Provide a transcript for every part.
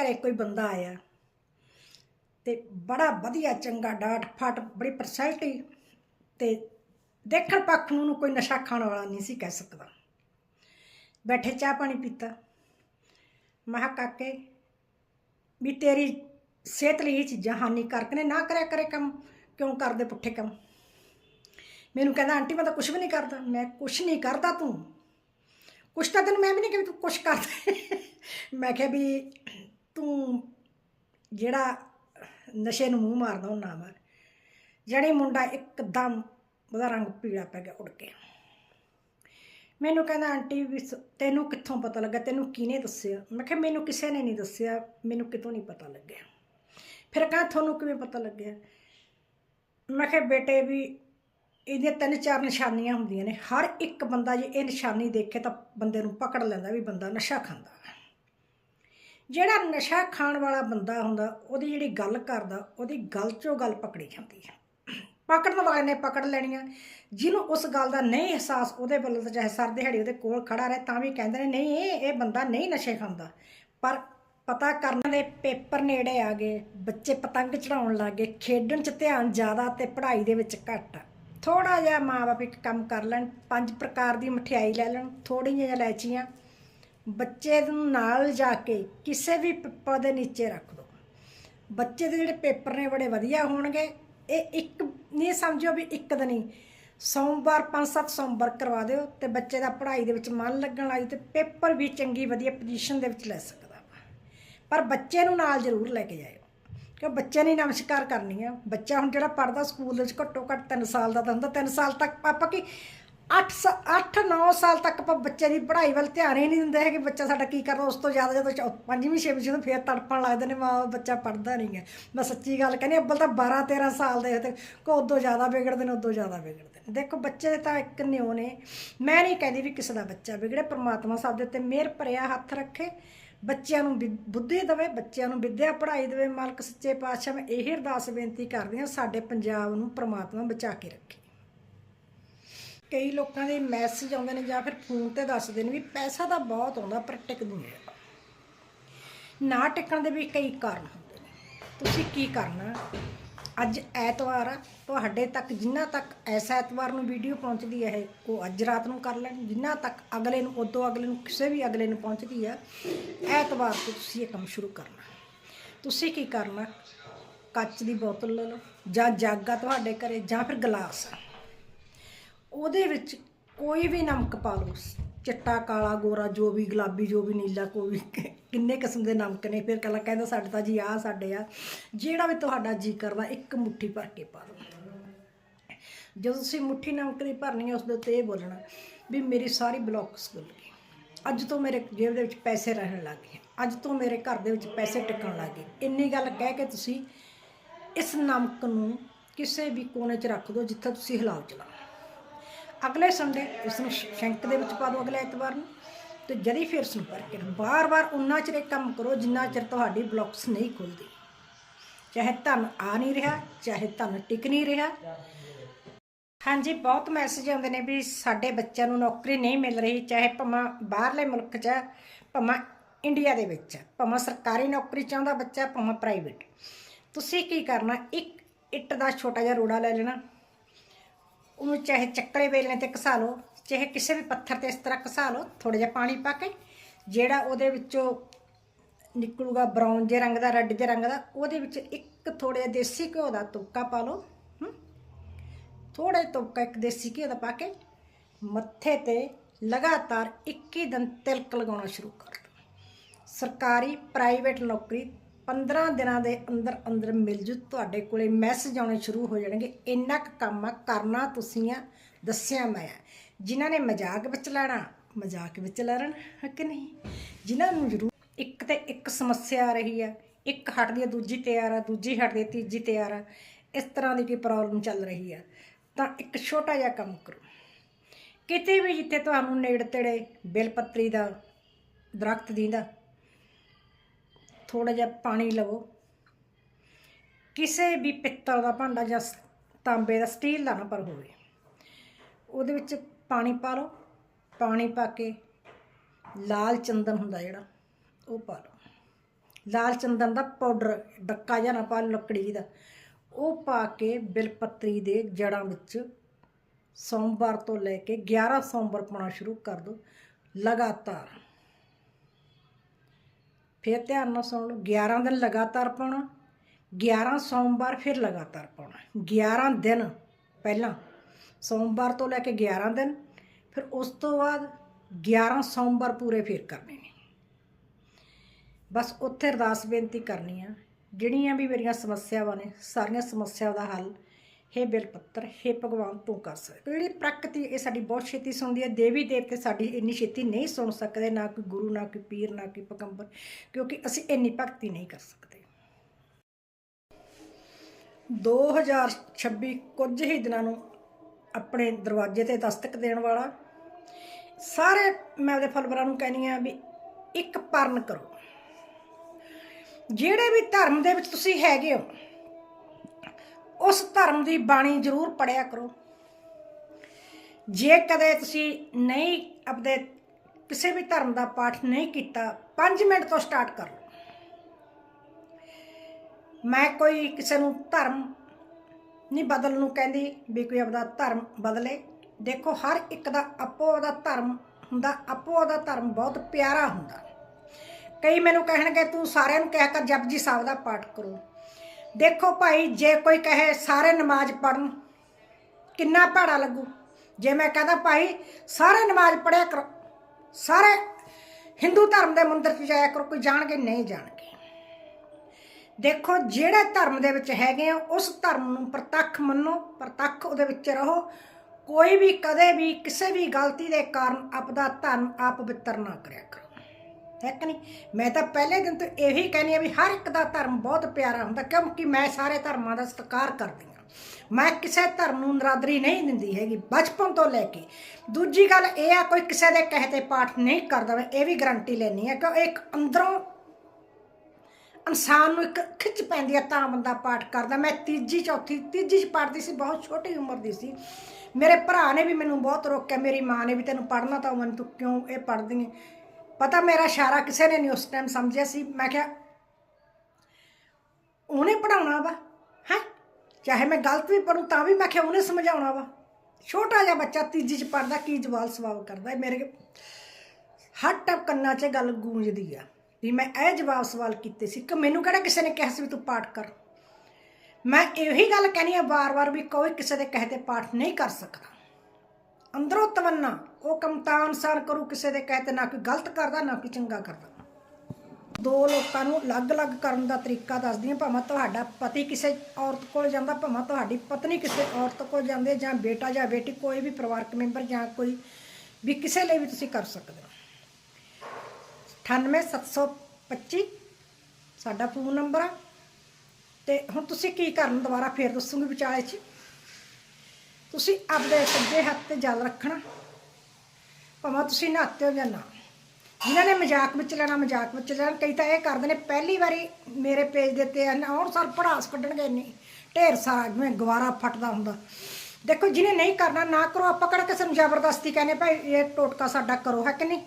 ਘਰੇ ਕੋਈ ਬੰਦਾ ਆਇਆ ਤੇ ਬੜਾ ਵਧੀਆ ਚੰਗਾ ਡਾਟ ਫਟ ਬੜੀ ਪਰਸੈਲਟੀ ਤੇ ਦੇਖਣ ਪੱਖ ਨੂੰ ਕੋਈ ਨਸ਼ਾ ਖਾਣ ਵਾਲਾ ਨਹੀਂ ਸੀ ਕਹਿ ਸਕਦਾ। ਬੈਠੇ ਚਾਹ ਪਾਣੀ ਪੀਤਾ। ਮੈਂ ਕਿਹਾ, ਕਾਕੇ, ਵੀ ਤੇਰੀ ਸਿਹਤ ਲਈ ਇਹ ਚੀਜ਼ਾਂ ਹਾਨੀਕਾਰਕ ਨੇ, ਨਾ ਕਰਿਆ ਕਰੇ ਕੰਮ, ਕਿਉਂ ਕਰਦੇ ਪੁੱਠੇ ਕੰਮ? ਮੈਨੂੰ ਕਹਿੰਦਾ, ਆਂਟੀ, ਮੈਂ ਤਾਂ ਕੁਝ ਵੀ ਨਹੀਂ ਕਰਦਾ। ਮੈਂ ਕੁਝ ਨਹੀਂ ਕਰਦਾ ਤੂੰ। ਕੁਛ ਤਾਂ ਦਿਨ ਮੈਂ ਵੀ ਨਹੀਂ ਕਿ ਤੂੰ ਕੁਛ ਕਰਦਾ ਮੈਂ ਕਿਹਾ, ਵੀ ਤੂੰ ਜਿਹੜਾ ਨਸ਼ੇ ਨੂੰ ਮੂੰਹ ਮਾਰਦਾ ਉਹ ਨਾ ਮਾਰ ਜਣੀ ਮੁੰਡਾ ਇੱਕਦਮ ਉਹਦਾ ਰੰਗ ਪੀਲਾ ਪੈ ਗਿਆ ਉੜ ਕੇ। ਮੈਨੂੰ ਕਹਿੰਦਾ, ਆਂਟੀ, ਵੀ ਸ- ਤੈਨੂੰ ਕਿੱਥੋਂ ਪਤਾ ਲੱਗਾ? ਤੈਨੂੰ ਕਿਹਨੇ ਦੱਸਿਆ? ਮੈਂ ਕਿਹਾ, ਮੈਨੂੰ ਕਿਸੇ ਨੇ ਨਹੀਂ ਦੱਸਿਆ। ਮੈਨੂੰ ਕਿਤੋਂ ਨਹੀਂ ਪਤਾ ਲੱਗਿਆ। ਫਿਰ ਕਹਾਂ ਤੁਹਾਨੂੰ ਕਿਵੇਂ ਪਤਾ ਲੱਗਿਆ? ਮੈਂ ਕਿਹਾ, ਬੇਟੇ, ਵੀ ਇਹਦੀਆਂ ਤਿੰਨ ਚਾਰ ਨਿਸ਼ਾਨੀਆਂ ਹੁੰਦੀਆਂ ਨੇ। ਹਰ ਇੱਕ ਬੰਦਾ ਜੇ ਇਹ ਨਿਸ਼ਾਨੀ ਦੇਖੇ ਤਾਂ ਬੰਦੇ ਨੂੰ ਪਕੜ ਲੈਂਦਾ ਵੀ ਬੰਦਾ ਨਸ਼ਾ ਖਾਂਦਾ। ਜਿਹੜਾ ਨਸ਼ਾ ਖਾਣ ਵਾਲਾ ਬੰਦਾ ਹੁੰਦਾ, ਉਹਦੀ ਜਿਹੜੀ ਗੱਲ ਕਰਦਾ, ਉਹਦੀ ਗੱਲ ਚੋਂ ਗੱਲ ਪਕੜੀ ਜਾਂਦੀ ਹੈ। ਪਕੜਨ ਵਾਲੇ ਨੇ ਪਕੜ ਲੈਣੀ ਲੈਣੀਆਂ ਜਿਹਨੂੰ ਉਸ ਗੱਲ ਦਾ ਨਹੀਂ ਅਹਿਸਾਸ, ਉਹਦੇ ਵੱਲੋਂ ਤਾਂ ਚਾਹੇ ਸਰ ਦਿਹਾੜੀ ਉਹਦੇ ਕੋਲ ਖੜਾ ਰਹੇ, ਤਾਂ ਵੀ ਕਹਿੰਦੇ ਨੇ, ਨਹੀਂ, ਇਹ ਇਹ ਬੰਦਾ ਨਹੀਂ ਨਸ਼ੇ ਖਾਂਦਾ। ਪਰ ਪਤਾ ਕਰਨ ਦੇ ਪੇਪਰ ਨੇੜੇ ਆ ਗਏ, ਬੱਚੇ ਪਤੰਗ ਚੜਾਉਣ ਲੱਗੇ ਖੇਡਣ 'ਚ ਧਿਆਨ ਜ਼ਿਆਦਾ ਤੇ ਪੜ੍ਹਾਈ ਦੇ ਵਿੱਚ ਘੱਟ। ਥੋੜਾ ਜਿਹਾ ਮਾਪੇ ਇੱਕ ਕੰਮ ਕਰ ਲੈਣ, ਪੰਜ ਪ੍ਰਕਾਰ ਦੀ ਮਠਿਆਈ ਲੈ ਲੈਣ, ਥੋੜ੍ਹੀਆਂ ਜਿਹੀਆਂ ਇਲਾਇਚੀਆਂ ਬੱਚੇ ਨੂੰ ਨਾਲ ਜਾ ਕੇ ਕਿਸੇ ਵੀ ਪਿੱਪਲ ਦੇ ਨੀਚੇ ਰੱਖ ਦਿਓ ਬੱਚੇ ਦੇ ਜਿਹੜੇ ਪੇਪਰ ਨੇ, ਬੜੇ ਵਧੀਆ ਹੋਣਗੇ। ਇਹ ਇੱਕ, ਨਹੀਂ ਸਮਝੋ ਵੀ ਇੱਕ ਦਿਨ ਹੀ ਸੋਮਵਾਰ, ਪੰਜ ਸੱਤ ਸੋਮਵਾਰ ਕਰਵਾ ਦਿਓ ਤੇ ਬੱਚੇ ਦਾ ਪੜ੍ਹਾਈ ਦੇ ਵਿੱਚ ਮਨ ਲੱਗਣ ਲੱਗ ਤੇ ਪੇਪਰ ਵੀ ਚੰਗੀ, ਵਧੀਆ ਪੋਜੀਸ਼ਨ ਦੇ ਵਿੱਚ ਲੈ ਸਕਦਾ ਵਾ। ਪਰ ਬੱਚੇ ਨੂੰ ਨਾਲ ਜ਼ਰੂਰ ਲੈ ਕੇ ਜਾਇਓ। ਕਿ ਬੱਚੇ ਨੇ ਨਮਸਕਾਰ ਕਰਨੀ ਆ। ਬੱਚਾ ਹੁਣ ਜਿਹੜਾ ਪੜਦਾ ਸਕੂਲ ਦੇ ਵਿੱਚ ਘੱਟੋ ਘੱਟ 3 ਸਾਲ ਦਾ ਤਾਂ ਹੁੰਦਾ। 3 ਸਾਲ ਤੱਕ ਆਪਾਂ ਕੀ 8 8 9 ਸਾਲ ਤੱਕ ਆਪਾਂ ਬੱਚੇ ਦੀ ਪੜ੍ਹਾਈ ਵੱਲ ਧਿਆਨ ਹੀ ਨਹੀਂ ਦਿੰਦੇ ਹੈਗੇ। ਬੱਚਾ ਸਾਡਾ ਕੀ ਕਰਦਾ, ਉਸ ਤੋਂ ਜ਼ਿਆਦਾ ਜਦੋਂ ਚੌ- ਪੰਜਵੀਂ, ਛੇਵੀਂ ਜਦੋਂ ਫੇਰ ਤੜਪਣ ਲੱਗਦੇ ਨੇ, ਮਾਂ ਬੱਚਾ ਪੜਦਾ ਨਹੀਂ ਹੈ ਮੈਂ ਸੱਚੀ ਗੱਲ ਕਹਿੰਦੀ ਅੱਬਲ ਤਾਂ 12 13 ਸਾਲ ਦੇ ਤੇ ਕੋ ਉਦੋਂ ਜ਼ਿਆਦਾ ਵਿਗੜਦੇ ਨੇ, ਉਦੋਂ ਜ਼ਿਆਦਾ ਵਿਗੜਦੇ ਨੇ। ਦੇਖੋ ਬੱਚੇ ਤਾਂ ਇੱਕ ਨਿਉ ਨੇ। ਮੈਂ ਨਹੀਂ ਕਹਿੰਦੀ ਵੀ ਕਿਸੇ ਦਾ ਬੱਚਾ ਵਿਗੜੇ, ਪ੍ਰਮਾਤਮਾ ਸਭ ਦੇ ਉੱਤੇ ਮਿਹਰ ਭਰਿਆ ਹੱਥ ਰੱਖੇ। ਬੱਚਿਆਂ ਨੂੰ ਵਿ- ਬੁੱਧੀ ਦੇਵੇ, ਬੱਚਿਆਂ ਨੂੰ ਵਿੱਦਿਆ ਪੜ੍ਹਾਈ ਦੇਵੇ, ਮਾਲਕ ਸੱਚੇ ਪਾਤਸ਼ਾਹ, ਮੈਂ ਇਹ ਅਰਦਾਸ ਬੇਨਤੀ ਕਰਦੀ ਹਾਂ, ਸਾਡੇ ਪੰਜਾਬ ਨੂੰ ਪ੍ਰਮਾਤਮਾ ਬਚਾ ਕੇ ਰੱਖੇ। ਕਈ ਲੋਕਾਂ ਦੇ ਮੈਸੇਜ ਆਉਂਦੇ ਨੇ ਜਾਂ ਫਿਰ ਫੋਨ ਤੇ ਦੱਸਦੇ ਨੇ ਵੀ ਪੈਸਾ ਤਾਂ ਬਹੁਤ ਆਉਂਦਾ ਪਰ ਟਿਕਦੀ ਨਹੀਂ। ਨਾ ਟਿਕਣ ਦੇ ਵੀ ਕਈ ਕਾਰਨ ਹੁੰਦੇ ਨੇ। ਤੁਸੀਂ ਕੀ ਕਰਨਾ? ਅੱਜ ਐਤਵਾਰ ਆ, ਤੁਹਾਡੇ ਤੱਕ ਜਿੰਨਾ ਤੱਕ ਐਸ ਐਤਵਾਰ ਨੂੰ ਵੀਡੀਓ ਪਹੁੰਚਦੀ ਹੈ ਇਹ, ਉਹ ਅੱਜ ਰਾਤ ਨੂੰ ਕਰ ਲੈਣ। ਜਿੰਨਾ ਤੱਕ ਅਗਲੇ ਨੂੰ, ਉਦੋਂ ਅਗਲੇ ਨੂੰ ਕਿਸੇ ਵੀ ਅਗਲੇ ਨੂੰ ਪਹੁੰਚਦੀ ਆ, ਐਤਵਾਰ ਤੋਂ ਤੁਸੀਂ ਇਹ ਕੰਮ ਸ਼ੁਰੂ ਕਰਨਾ। ਤੁਸੀਂ ਕੀ ਕਰਨਾ? ਕੱਚ ਦੀ ਬੋਤਲ ਲੈ ਲਓ ਜਾਂ ਜੱਗ ਆ ਤੁਹਾਡੇ ਘਰੇ ਜਾਂ ਫਿਰ ਗਲਾਸ। ਆ ਉਹਦੇ ਵਿੱਚ ਕੋਈ ਵੀ ਨਮਕ ਪਾ ਲਓ ਚਿੱਟਾ, ਕਾਲਾ, ਗੋਰਾ, ਜੋ ਵੀ, ਗੁਲਾਬੀ, ਜੋ ਵੀ, ਨੀਲਾ, ਕੋਈ ਵੀ ਕਿੰਨੇ ਕਿਸਮ ਦੇ ਨਮਕ ਨੇ, ਫਿਰ ਕੱਲਾ ਕਹਿੰਦਾ ਸਾਡੇ ਤਾਂ ਜੀ ਆ ਸਾਡੇ ਆ ਜਿਹੜਾ ਵੀ ਤੁਹਾਡਾ ਜੀ ਕਰਦਾ, ਇੱਕ ਮੁੱਠੀ ਭਰ ਕੇ ਪਾ ਲਓ ਜਦੋਂ ਤੁਸੀਂ ਮੁੱਠੀ ਨਮਕ ਦੀ ਭਰਨੀ ਹੈ ਉਸ ਦੇ ਉੱਤੇ ਇਹ ਬੋਲਣਾ ਵੀ ਮੇਰੀ ਸਾਰੀ ਬਲੌਕਸ ਖੁੱਲ ਗਈ। ਅੱਜ ਤੋਂ ਮੇਰੇ ਜੇਬ ਦੇ ਵਿੱਚ ਪੈਸੇ ਰਹਿਣ ਲੱਗ ਗਏ। ਅੱਜ ਤੋਂ ਮੇਰੇ ਘਰ ਦੇ ਵਿੱਚ ਪੈਸੇ ਟਿਕਣ ਲੱਗ ਗਏ। ਇੰਨੀ ਗੱਲ ਕਹਿ ਕੇ ਤੁਸੀਂ ਇਸ ਨਮਕ ਨੂੰ ਕਿਸੇ ਵੀ ਕੋਨੇ 'ਚ ਰੱਖ ਦਿਓ ਜਿੱਥੇ ਤੁਸੀਂ ਹਿਲਾਓ ਚਲਾਓ। ਅਗਲੇ ਸੰਡੇ ਇਸ ਨੂੰ ਸ਼ੈਂਕ ਦੇ ਵਿੱਚ ਪਾ ਦਿਓ ਅਗਲੇ ਐਤਵਾਰ ਨੂੰ ਤੇ ਜਦੀ ਫਿਰ ਇਸ ਨੂੰ ਭਰ ਕੇ ਬਾਰ-ਬਾਰ ਉਨਾ ਚਿਰ ਇਹ ਕੰਮ ਕਰੋ ਜਿੰਨਾ ਚਿਰ ਤੁਹਾਡੀ ਬਲੌਕਸ ਨਹੀਂ ਖੁੱਲਦੀ। ਚਾਹੇ ਧਨ ਆ ਨਹੀਂ ਰਿਹਾ ਚਾਹੇ ਧਨ ਟਿਕ ਨਹੀਂ ਰਿਹਾ। ਹਾਂਜੀ ਬਹੁਤ ਮੈਸੇਜ ਆਉਂਦੇ ਨੇ ਵੀ ਸਾਡੇ ਬੱਚਿਆਂ ਨੂੰ ਨੌਕਰੀ ਨਹੀਂ ਮਿਲ ਰਹੀ ਚਾਹੇ ਭਾਵੇਂ ਬਾਹਰਲੇ ਮੁਲਕ 'ਚ ਹੈ, ਭਾਵੇਂ ਇੰਡੀਆ ਦੇ ਵਿੱਚ ਹੈ, ਭਾਵੇਂ ਸਰਕਾਰੀ ਨੌਕਰੀ ਚਾਹੁੰਦਾ ਬੱਚਾ ਭਾਵੇਂ ਪ੍ਰਾਈਵੇਟ ਤੁਸੀਂ ਕੀ ਕਰਨਾ? ਇੱਕ ਇੱਟ ਦਾ ਛੋਟਾ ਜਿਹਾ ਰੋੜਾ ਲੈ ਲੈਣਾ। ਉਹਨੂੰ ਚਾਹੇ ਚੱਕਲੇ ਵੇਲਣੇ ਤੇ ਘਸਾ ਲਓ, ਚਾਹੇ ਕਿਸੇ ਵੀ ਪੱਥਰ ਤੇ ਇਸ ਤਰ੍ਹਾਂ ਘਸਾ ਲਓ ਥੋੜਾ ਜਿਹਾ ਪਾਣੀ ਪਾ ਕੇ, ਜਿਹੜਾ ਉਹਦੇ ਵਿੱਚੋਂ ਨਿਕਲੂਗਾ ਬਰਾਊਨ ਜੇ ਰੰਗ ਦਾ ਰੈੱਡ ਜੇ ਰੰਗ ਦਾ, ਉਹਦੇ ਵਿੱਚ ਇੱਕ ਥੋੜਾ ਜਿਹਾ ਦੇਸੀ ਘਿਓ ਦਾ ਤੁਪਕਾ ਪਾ ਲਓ ਹਮ? ਥੋੜਾ ਜਿਹਾ ਤੁਪਕਾ ਇੱਕ ਦੇਸੀ ਘਿਓ ਦਾ ਪਾ ਕੇ, ਮੱਥੇ ਤੇ ਲਗਾਤਾਰ 21 ਦਿਨ ਤਿਲਕ ਲਗਾਉਣਾ ਸ਼ੁਰੂ ਕਰ ਦਿਓ ਸਰਕਾਰੀ ਪ੍ਰਾਈਵੇਟ ਨੌਕਰੀ 15 ਦਿਨਾਂ ਦੇ ਅੰਦਰ ਅੰਦਰ ਮਿਲ ਜੂ, ਤੁਹਾਡੇ ਕੋਲੇ ਮੈਸੇਜ ਆਉਣੇ ਸ਼ੁਰੂ ਹੋ ਜਾਣਗੇ, ਇੰਨਾ ਕੁ ਕੰਮ ਆ, ਕਰਨਾ ਤੁਸੀਂ ਆ, ਦੱਸਿਆ ਮੈਂ ਆ। ਜਿਨ੍ਹਾਂ ਨੇ ਮਜ਼ਾਕ ਵਿੱਚ ਲੈਣਾ ਮਜ਼ਾਕ ਵਿੱਚ ਲੈਣ ਕਿ ਨਹੀਂ? ਜਿਨ੍ਹਾਂ ਨੂੰ ਜ਼ਰੂਰ ਇੱਕ ਤੇ ਇੱਕ ਸਮੱਸਿਆ ਆ ਰਹੀ ਆ, ਇੱਕ ਹਟਦੀ ਆ, ਦੂਜੀ ਤਿਆਰ ਆ, ਦੂਜੀ ਹਟਦੀ ਆ, ਤੀਜੀ ਤਿਆਰ ਆ, ਇਸ ਤਰ੍ਹਾਂ ਦੀ ਕੋਈ ਪ੍ਰੋਬਲਮ ਚੱਲ ਰਹੀ ਆ। ਤਾਂ ਇੱਕ ਛੋਟਾ ਜਿਹਾ ਕੰਮ ਕਰੋ। ਕਿਤੇ ਵੀ ਜਿੱਥੇ ਤੁਹਾਨੂੰ ਨੇੜੇ ਤੇੜੇ ਬਿਲ ਪੱਤਰੀ ਦਾ, ਦਰਖਤ ਦੀਂਦਾ ਥੋੜਾ ਜਿਹਾ ਪਾਣੀ ਲਵੋ। ਕਿਸੇ ਵੀ ਪਿੱਤਲ ਦਾ ਭਾਂਡਾ ਜਾਂ ਤਾਂਬੇ ਦਾ ਸਟੀਲ ਦਾ ਨਾ ਪਰ ਹੋਵੇ। ਉਹਦੇ ਵਿੱਚ ਪਾਣੀ ਪਾ ਲਓ। ਪਾਣੀ ਪਾ ਕੇ ਲਾਲ ਚੰਦਨ ਹੁੰਦਾ ਜਿਹੜਾ, ਉਹ ਪਾ ਲਓ। ਲਾਲ ਚੰਦਨ ਦਾ ਪਾਊਡਰ ਡੱਕਾ ਜਾਂ ਨਾ ਪਾ ਲੱਕੜੀ ਦਾ। ਉਹ ਪਾ ਕੇ ਬਿਲਪੱਤਰੀ ਦੇ ਜੜਾਂ ਵਿੱਚ ਸੋਮਵਾਰ ਤੋਂ ਲੈ ਕੇ 11 ਸੋਮਵਾਰ ਪਾਉਣਾ ਸ਼ੁਰੂ ਕਰ ਦਿਓ। ਲਗਾਤਾਰ। ਫਿਰ ਧਿਆਨ ਨਾਲ ਸੁਣ ਲਓ 11 ਦਿਨ ਲਗਾਤਾਰ ਪਾਉਣਾ 11 ਸੋਮਵਾਰ ਫਿਰ ਲਗਾਤਾਰ ਪਾਉਣਾ 11 ਦਿਨ ਪਹਿਲਾਂ, ਸੋਮਵਾਰ ਤੋਂ ਲੈ ਕੇ 11 ਦਿਨ, ਫਿਰ ਉਸ ਤੋਂ ਬਾਅਦ 11 ਸੋਮਵਾਰ ਪੂਰੇ ਫਿਰ ਕਰਨੇ ਨੇ। ਬਸ ਉੱਥੇ ਅਰਦਾਸ ਬੇਨਤੀ ਕਰਨੀ ਆ, ਜਿਹੜੀਆਂ ਵੀ ਮੇਰੀਆਂ ਸਮੱਸਿਆਵਾਂ ਨੇ, ਸਾਰੀਆਂ ਸਮੱਸਿਆਵਾਂ ਦਾ ਹੱਲ ਹੇ ਬਿਲਪੱਤਰ ਹੇ ਭਗਵਾਨ, ਤੂੰ ਕਰ ਸਕਦਾ। ਜਿਹੜੀ ਪ੍ਰਕਿਰਤੀ ਇਹ ਸਾਡੀ ਬਹੁਤ ਛੇਤੀ ਸੁਣਦੀ ਹੈ, ਦੇਵੀ ਦੇਵਤੇ ਸਾਡੀ ਇੰਨੀ ਛੇਤੀ ਨਹੀਂ ਸੁਣ ਸਕਦੇ, ਨਾ ਕੋਈ ਗੁਰੂ, ਨਾ ਕੋਈ ਪੀਰ, ਨਾ ਕੋਈ ਪਗੰਬਰ, ਕਿਉਂਕਿ ਅਸੀਂ ਇੰਨੀ ਭਗਤੀ ਨਹੀਂ ਕਰ ਸਕਦੇ। 2026 ਕੁਝ ਹੀ ਦਿਨਾਂ ਨੂੰ ਆਪਣੇ ਦਰਵਾਜ਼ੇ ਤੇ ਦਸਤਕ ਦੇਣ ਵਾਲਾ, ਸਾਰੇ ਮੈਂ ਉਹਦੇ ਫਲਵਰਾਂ ਨੂੰ ਕਹਿੰਦੀ ਆ ਵੀ ਇੱਕ ਪਰਨ ਕਰੋ। ਜਿਹੜੇ ਵੀ ਧਰਮ ਦੇ ਵਿੱਚ ਤੁਸੀਂ ਹੈਗੇ ਹੋ ਉਸ ਧਰਮ ਦੀ ਬਾਣੀ ਜ਼ਰੂਰ ਪੜਿਆ ਕਰੋ। ਜੇ ਕਦੇ ਤੁਸੀਂ ਨਹੀਂ ਆਪਦੇ ਕਿਸੇ ਵੀ ਧਰਮ ਦਾ ਪਾਠ ਨਹੀਂ ਕੀਤਾ 5 ਮਿੰਟ ਤੋਂ ਸਟਾਰਟ ਕਰ ਲਓ। ਮੈਂ ਕੋਈ ਕਿਸੇ ਨੂੰ ਧਰਮ ਨਹੀਂ ਬਦਲਣ ਨੂੰ ਕਹਿੰਦੀ ਵੀ ਕੋਈ ਆਪਦਾ ਧਰਮ ਬਦਲੇ। ਦੇਖੋ, ਹਰ ਇੱਕ ਦਾ ਆਪੋ ਉਹਦਾ ਧਰਮ ਹੁੰਦਾ, ਆਪੋ ਉਹਦਾ ਧਰਮ ਬਹੁਤ ਪਿਆਰਾ ਹੁੰਦਾ। ਕਈ ਮੈਨੂੰ ਕਹਿਣਗੇ, ਤੂੰ ਸਾਰਿਆਂ ਨੂੰ ਕਹਿ ਕਰ ਜਪਜੀ ਸਾਹਿਬ ਦਾ ਪਾਠ ਕਰੋ। ਦੇਖੋ ਭਾਈ, ਜੇ ਕੋਈ ਕਹੇ ਸਾਰੇ ਨਮਾਜ਼ ਪੜਨ ਕਿੰਨਾ ਭਾੜਾ ਲੱਗੂ? ਜੇ ਮੈਂ ਕਹਦਾ ਭਾਈ, ਸਾਰੇ ਨਮਾਜ਼ ਪੜਿਆ ਕਰੋ, ਸਾਰੇ ਹਿੰਦੂ ਧਰਮ ਦੇ ਮੰਦਰ 'ਚ ਜਾਇਆ ਕਰੋ, ਕੋਈ ਜਾਣਗੇ, ਨਹੀਂ ਜਾਣਗੇ। ਦੇਖੋ, ਜਿਹੜੇ ਧਰਮ ਦੇ ਵਿੱਚ ਹੈਗੇ ਆ, ਉਸ ਧਰਮ ਨੂੰ ਪ੍ਰਤੱਖ ਮੰਨੋ, ਪ੍ਰਤੱਖ ਉਹਦੇ ਵਿੱਚ ਰਹੋ। ਕੋਈ ਵੀ ਕਦੇ ਵੀ, ਕਿਸੇ ਵੀ ਗਲਤੀ ਦੇ ਕਾਰਨ ਆਪਦਾ ਧਰਮ ਆਪ ਪਵਿੱਤਰ ਨਾ ਕਰਿਆ ਕਰੋ। ਹੈ ਕਿ ਨਹੀਂ ਮੈਂ ਤਾਂ ਪਹਿਲੇ ਦਿਨ ਤੋਂ ਇਹੀ ਕਹਿੰਦੀ ਆ ਵੀ ਹਰ ਇੱਕ ਦਾ ਧਰਮ ਬਹੁਤ ਪਿਆਰਾ ਹੁੰਦਾ, ਕਿਉਂਕਿ ਮੈਂ ਸਾਰੇ ਧਰਮਾਂ ਦਾ ਸਤਿਕਾਰ ਕਰਦੀ ਹਾਂ। ਮੈਂ ਕਿਸੇ ਧਰਮ ਨੂੰ ਨਰਾਦਰੀ ਨਹੀਂ ਦਿੰਦੀ ਹੈਗੀ, ਬਚਪਨ ਤੋਂ ਲੈ ਕੇ। ਦੂਜੀ ਗੱਲ ਇਹ ਆ, ਕੋਈ ਕਿਸੇ ਦੇ ਕਹੇ ਤੇ ਪਾਠ ਨਹੀਂ ਕਰਦਾ, ਮੈਂ ਇਹ ਵੀ ਗਰੰਟੀ ਲੈਣੀ ਹੈ ਕਿ ਇੱਕ ਅੰਦਰੋਂ ਇਨਸਾਨ ਨੂੰ ਇੱਕ ਖਿੱਚ ਪੈਂਦੀ ਹੈ ਤਾਂ ਬੰਦਾ ਪਾਠ ਕਰਦਾ। ਮੈਂ ਤੀਜੀ, ਚੌਥੀ, ਤੀਜੀ ਚ ਪੜ੍ਹਦੀ ਸੀ, ਬਹੁਤ ਛੋਟੀ ਉਮਰ ਦੀ ਸੀ। ਮੇਰੇ ਭਰਾ ਨੇ ਵੀ ਮੈਨੂੰ ਬਹੁਤ ਰੋਕਿਆ, ਮੇਰੀ ਮਾਂ ਨੇ ਵੀ, ਤੈਨੂੰ ਪੜ੍ਹਨਾ ਤਾਂ ਮੈਨੂੰ ਤੂੰ ਕਿਉਂ ਇਹ ਪੜ੍ਹਦੀ ਹੈ ਪਤਾ ਮੇਰਾ ਇਸ਼ਾਰਾ ਕਿਸੇ ਨੇ ਨਹੀਂ ਉਸ ਟਾਈਮ ਸਮਝਿਆ ਸੀ। ਮੈਂ ਕਿਹਾ, ਉਹਨੇ ਪੜਾਉਣਾ ਵਾ, ਹੈ? ਚਾਹੇ ਮੈਂ ਗਲਤ ਵੀ ਪੜੂੰ ਤਾਂ ਵੀ ਮੈਂ ਕਿਹਾ ਉਹਨੇ ਸਮਝਾਉਣਾ ਵਾ। ਛੋਟਾ ਜਿਹਾ ਬੱਚਾ ਤੀਜੀ ਚ ਪੜਦਾ ਕੀ ਜਵਾਲ ਸਵਾਲ ਕਰਦਾ ਹੈ। ਮੇਰੇ ਹਰ ਟਪ ਕੰਨਾਂ 'ਚ ਗੱਲ ਗੂੰਜਦੀ ਆ ਵੀ ਮੈਂ ਇਹ ਜਵਾਬ ਸਵਾਲ ਕੀਤੇ ਸੀ। ਕਿ ਮੈਨੂੰ ਕਿਹੜਾ ਕਿਸੇ ਨੇ ਕਿਹਾ ਸੀ ਵੀ ਤੂੰ ਪਾਠ ਕਰ? ਮੈਂ ਇਹੀ ਗੱਲ ਕਹਿਣੀ ਆ ਵਾਰ-ਵਾਰ ਵੀ ਕੋਈ ਕਿਸੇ ਦੇ ਕਹੇ ਤੇ ਪਾਠ ਨਹੀਂ ਕਰ ਸਕਦਾ। ਅੰਦਰੋਂ ਤਵੰਨਾ ਉਹ ਕੰਮ ਤਾਂ ਇਨਸਾਨ ਕਰੂ, ਕਿਸੇ ਦੇ ਕਹੇ ਤੇ ਨਾ ਕੋਈ ਗਲਤ ਕਰਦਾ, ਨਾ ਕੋਈ ਚੰਗਾ ਕਰਦਾ। ਦੋ ਲੋਕਾਂ ਨੂੰ ਅਲੱਗ-ਅਲੱਗ ਕਰਨ ਦਾ ਤਰੀਕਾ ਦੱਸਦੀ ਹਾਂ ਭਾਵੇਂ ਤੁਹਾਡਾ ਪਤੀ ਕਿਸੇ ਔਰਤ ਕੋਲ ਜਾਂਦਾ, ਭਾਵੇਂ ਤੁਹਾਡੀ ਪਤਨੀ ਕਿਸੇ ਔਰਤ ਕੋਲ ਜਾਂਦੇ ਜਾਂ ਬੇਟਾ ਜਾਂ ਬੇਟੀ, ਕੋਈ ਵੀ ਪਰਿਵਾਰਕ ਮੈਂਬਰ ਜਾਂ ਕੋਈ ਵੀ ਕਿਸੇ ਲਈ ਵੀ ਤੁਸੀਂ ਕਰ ਸਕਦੇ ਹੋ। 98725 ਸਾਡਾ ਫੋਨ ਨੰਬਰ ਆ। ਤੇ ਹੁਣ ਤੁਸੀਂ ਕੀ ਕਰਨ ਦੁਬਾਰਾ ਫੇਰ ਦੱਸੂਗੀ ਵਿਚਾਲੇ 'ਚ। ਤੁਸੀਂ ਆਪਦੇ ਸੱਜੇ ਹੱਥ ਤੇ ਜਲ ਰੱਖਣਾ। ਭਾਵੇਂ ਤੁਸੀਂ ਨਹਾਤੇ ਹੋ ਜਾਂ ਨਾ। ਜਿਨ੍ਹਾਂ ਨੇ ਮਜ਼ਾਕ ਵਿੱਚ ਲੈਣਾ, ਮਜ਼ਾਕ ਵਿੱਚ ਲੈਣਾ। ਕਈ ਤਾਂ ਇਹ ਕਰਦੇ ਨੇ, ਪਹਿਲੀ ਵਾਰੀ ਮੇਰੇ ਪੇਜ ਦੇ ਉੱਤੇ ਆਉਣ ਸਾਰ ਪੜਾਸ ਕੱਢਣਗੇ ਨਹੀਂ ਢੇਰ ਸਾਰਾ ਜਿਵੇਂ ਗਵਾਰਾ ਫਟਦਾ ਹੁੰਦਾ। ਦੇਖੋ, ਜਿਹਨੇ ਨਹੀਂ ਕਰਨਾ, ਨਾ ਕਰੋ। ਆਪਾਂ ਕਿਹੜਾ ਕਿਸੇ ਨੂੰ ਜ਼ਬਰਦਸਤੀ ਕਹਿੰਦੇ ਭਾਈ, ਇਹ ਟੋਟਕਾ ਸਾਡਾ ਕਰੋ, ਹੈ ਕਿ ਨਹੀਂ?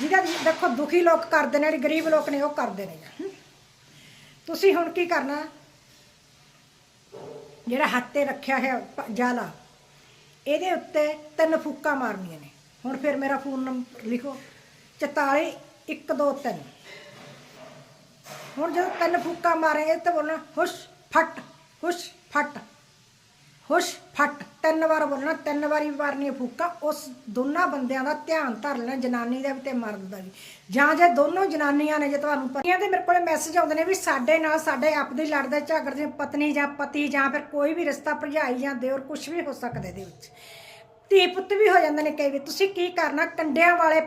ਜਿਹਦਾ ਦੇਖੋ, ਦੁਖੀ ਲੋਕ ਕਰਦੇ ਨੇ, ਜਿਹੜੇ ਗਰੀਬ ਲੋਕ ਨੇ, ਉਹ ਕਰਦੇ ਨੇ। ਤੁਸੀਂ ਹੁਣ ਕੀ ਕਰਨਾ? ਜਿਹੜਾ ਹੱਥ ਤੇ ਰੱਖਿਆ ਹੈ ਪ- ਜਾਲਾ, ਇਹਦੇ ਉੱਤੇ ਤਿੰਨ ਫੂਕਾਂ ਮਾਰਨੀਆਂ ਨੇ। ਹੁਣ ਫਿਰ ਮੇਰਾ ਫੋਨ ਨੰਬਰ ਲਿਖੋ। 44 123 ਹੁਣ ਜਦੋਂ ਤਿੰਨ ਫੂਕਾਂ ਮਾਰੇ ਇਹ ਬੋਲਣਾ, ਹੁਸ਼, ਫਟ ਹੁਸ਼ ਫਟ ਹੁਸ਼, ਫਟ। ਤਿੰਨ ਵਾਰ ਬੋਲਣਾ, ਤਿੰਨ ਵਾਰੀ ਮਾਰਨੀਆਂ ਫੂਕਾਂ, ਉਸ ਦੋਨਾਂ ਬੰਦਿਆਂ ਦਾ ਧਿਆਨ ਧਰ ਲੈਣਾ, ਜਨਾਨੀ ਦਾ ਵੀ ਤੇ ਮਰਦ ਦਾ ਵੀ। ਜਾਂ ਜੇ ਦੋਨੋਂ ਜਨਾਨੀਆਂ ਨੇ ਜੇ ਤੁਹਾਨੂੰ ਪਤੀਆਂ ਦੇ ਮੇਰੇ ਕੋਲੇ ਮੈਸੇਜ ਆਉਂਦੇ ਨੇ ਵੀ ਸਾਡੇ ਨਾਲ, ਸਾਡੇ ਆਪਦੇ ਲੜਦੇ ਝਗੜਦੇ, ਪਤਨੀ ਜਾਂ ਪਤੀ ਜਾਂ ਫਿਰ ਕੋਈ ਵੀ ਰਿਸ਼ਤਾ ਭਰਜਾਈ ਜਾਂ ਦਿਓਰ ਕੁਝ ਵੀ ਹੋ ਸਕਦਾ ਦੇ ਵਿੱਚ। ਧੀ ਪੁੱਤ ਵੀ ਹੋ ਜਾਂਦੇ ਨੇ ਕਈ ਵੀ ਤੁਸੀਂ ਕੀ ਕਰਨਾ? ਕੰਡਿਆਂ ਵਾਲੇ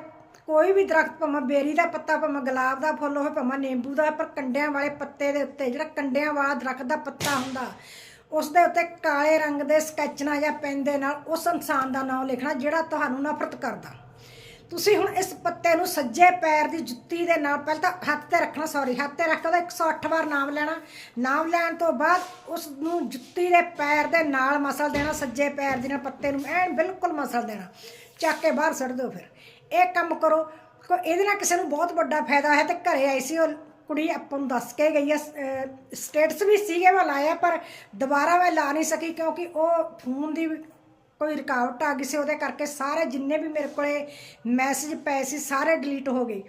ਕੋਈ ਵੀ ਦਰਖਤ ਭਾਵੇਂ ਬੇਰੀ ਦਾ ਪੱਤਾ, ਭਾਵੇਂ ਗੁਲਾਬ ਦਾ ਫੁੱਲ ਹੋਵੇ, ਭਾਵੇਂ ਨਿੰਬੂ ਦਾ, ਪਰ ਕੰਡਿਆਂ ਵਾਲੇ ਪੱਤੇ ਦੇ ਉੱਤੇ ਜਿਹੜਾ ਕੰਡਿਆਂ ਵਾਲਾ ਦਰਖਤ ਦਾ ਪੱਤਾ ਹੁੰਦਾ, ਉਸ ਦੇ ਉੱਤੇ ਕਾਲੇ ਰੰਗ ਦੇ ਸਕੈਚ ਜਾਂ ਪੈਨ ਦੇ ਨਾਲ ਉਸ ਇਨਸਾਨ ਦਾ ਨਾਮ ਲਿਖਣਾ ਜਿਹੜਾ ਤੁਹਾਨੂੰ ਨਫ਼ਰਤ ਕਰਦਾ। ਤੁਸੀਂ ਹੁਣ ਇਸ ਪੱਤੇ ਨੂੰ ਸੱਜੇ ਪੈਰ ਦੀ ਜੁੱਤੀ ਦੇ ਨਾਲ ਪਹਿਲਾਂ ਤਾਂ ਹੱਥ ਤੇ ਰੱਖਣਾ ਸੌਰੀ ਹੱਥ ਤੇ ਰੱਖ ਕੇ ਉਹਦਾ 108 ਵਾਰ ਨਾਮ ਲੈਣਾ। ਨਾਮ ਲੈਣ ਤੋਂ ਬਾਅਦ ਉਸ ਨੂੰ ਜੁੱਤੀ ਦੇ ਪੈਰ ਦੇ ਨਾਲ ਮਸਲ ਦੇਣਾ, ਸੱਜੇ ਪੈਰ ਦੇ ਨਾਲ ਪੱਤੇ ਨੂੰ ਐਨ ਬਿਲਕੁਲ ਮਸਲ ਦੇਣਾ। ਚੱਕ ਕੇ ਬਾਹਰ ਸੁੱਟ ਦਿਓ ਫਿਰ। ਇਹ ਕੰਮ ਕਰੋ। ਕੋ ਇਹਦੇ ਨਾਲ ਕਿਸੇ ਨੂੰ ਬਹੁਤ ਵੱਡਾ ਫਾਇਦਾ ਹੈ ਤੇ ਘਰੇ ਆਈ ਸੀ ਉਹ ਕੁੜੀ ਆਪਾਂ ਨੂੰ ਦੱਸ ਕੇ ਗਈ ਹੈ ਸਟੇਟਸ ਵੀ ਸੀਗੇ ਮੈਂ ਲਾਇਆ, ਪਰ ਦੁਬਾਰਾ ਮੈਂ ਲਾ ਨਹੀਂ ਸਕੀ ਕਿਉਂਕਿ ਉਹ ਫੋਨ ਦੀ ਕੋਈ ਰੁਕਾਵਟ ਆ ਗਈ ਸੀ, ਉਹਦੇ ਕਰਕੇ ਸਾਰੇ ਜਿੰਨੇ ਵੀ ਮੇਰੇ ਕੋਲੇ ਮੈਸੇਜ ਪਏ ਸੀ, ਸਾਰੇ ਡਿਲੀਟ ਹੋ ਗਏ।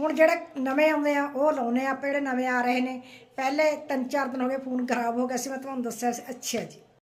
ਹੁਣ ਜਿਹੜੇ ਨਵੇਂ ਆਉਂਦੇ ਆ, ਉਹ ਲਾਉਨੇ ਆ ਆਪਾਂ, ਜਿਹੜੇ ਨਵੇਂ ਆ ਰਹੇ ਨੇ। ਪਹਿਲੇ ਤਿੰਨ ਚਾਰ ਦਿਨ ਹੋ ਗਏ ਫੋਨ ਖਰਾਬ ਹੋ ਗਿਆ ਸੀ, ਮੈਂ ਤੁਹਾਨੂੰ ਦੱਸਿਆ ਸੀ। ਅੱਛਾ ਜੀ।